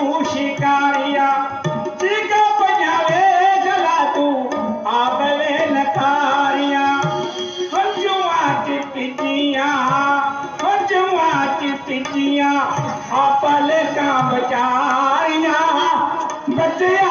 शारिया पजारे जला नथारियूं पिजिया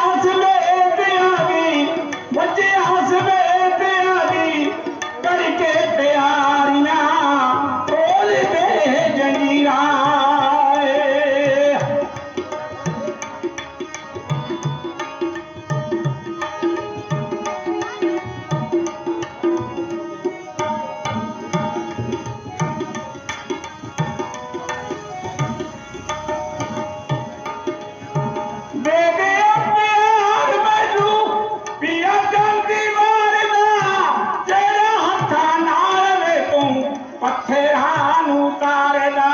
ਨੂੰ ਤਾਰਦਾ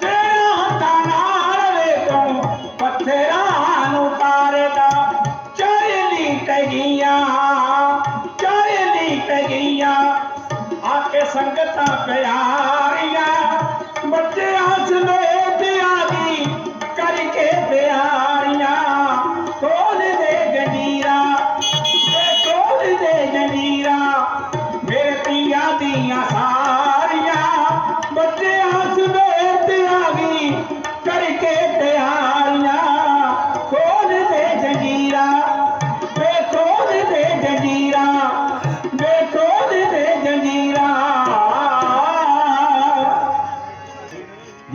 ਤੇਰਾ ਹੱਥਾਂ ਨਾਲ ਵੇ ਤੂੰ ਪੱਥਰਾਂ ਨੂੰ ਤਾਰਦਾ ਚਾਹਲੀ ਟਗੀਆਂ ਚਾਹਲੀ ਟਗੀਆਂ ਆਕੇ ਸੰਗਤਾਂ ਪਿਆਰੀ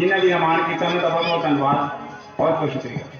जिन्हें भी हमारे किसान तो का बहुत बहुत धन्यवाद बहुत बहुत शुक्रिया